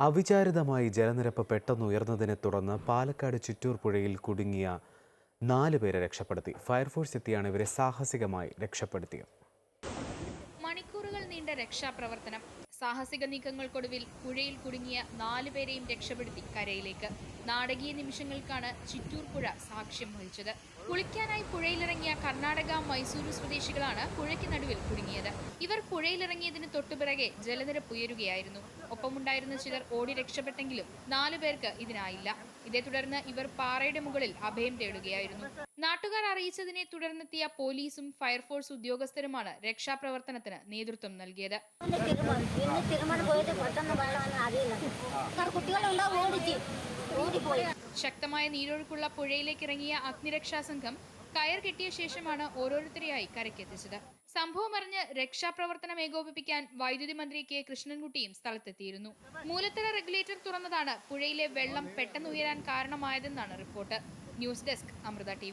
അവിചാരിതമായി ജലനിരപ്പ് പെട്ടെന്ന് ഉയർന്നതിനെ തുടർന്ന് പാലക്കാട് ചിറ്റൂർ പുഴയിൽ കുടുങ്ങിയ നാല് പേരെ രക്ഷപ്പെടുത്തി. ഫയർഫോഴ്സ് എത്തിയാണ് ഇവരെ സാഹസികമായി രക്ഷപ്പെടുത്തിയത്. മണിക്കൂറുകൾ നീണ്ട രക്ഷാപ്രവർത്തനം. സാഹസിക നീക്കങ്ങൾക്കൊടുവിൽ പുഴയിൽ കുടുങ്ങിയ നാലു പേരെയും രക്ഷപ്പെടുത്തി കരയിലേക്ക്. നാടകീയ നിമിഷങ്ങൾക്കാണ് ചിറ്റൂർ പുഴ സാക്ഷ്യം വഹിച്ചത്. കുളിക്കാനായി പുഴയിലിറങ്ങിയ കർണാടക മൈസൂരു സ്വദേശികളാണ് പുഴയ്ക്ക് നടുവിൽ കുടുങ്ങിയത്. ഇവർ പുഴയിലിറങ്ങിയതിന് തൊട്ടുപിറകെ ജലനിരപ്പ് ഉയരുകയായിരുന്നു. ഒപ്പമുണ്ടായിരുന്ന ചിലർ ഓടി രക്ഷപ്പെട്ടെങ്കിലും നാലു പേർക്ക് ഇതിനായില്ല. ഇതേ തുടർന്ന് ഇവർ പാറയുടെ മുകളിൽ അഭയം തേടുകയായിരുന്നു. നാട്ടുകാർ അറിയിച്ചതിനെ തുടർന്നെത്തിയ പോലീസും ഫയർഫോഴ്സ് ഉദ്യോഗസ്ഥരുമാണ് രക്ഷാപ്രവർത്തനത്തിന് നേതൃത്വം നൽകിയത്. ശക്തമായ നീരൊഴുക്കുള്ള പുഴയിലേക്ക് ഇറങ്ങിയ അഗ്നിരക്ഷാ സംഘം കയർ കെട്ടിയ ശേഷമാണ് ഓരോരുത്തരെയായി കരയ്ക്കെത്തിച്ചത്. സംഭവം അറിഞ്ഞ് രക്ഷാപ്രവർത്തനം ഏകോപിപ്പിക്കാൻ വൈദ്യുതി മന്ത്രി കെ. കൃഷ്ണൻകുട്ടിയും സ്ഥലത്തെത്തിയിരുന്നു. മൂലത്തറ റെഗുലേറ്റർ തുറന്നതാണ് പുഴയിലെ വെള്ളം പെട്ടെന്ന് ഉയരാൻ കാരണമായതെന്നാണ് report. News desk Amrita T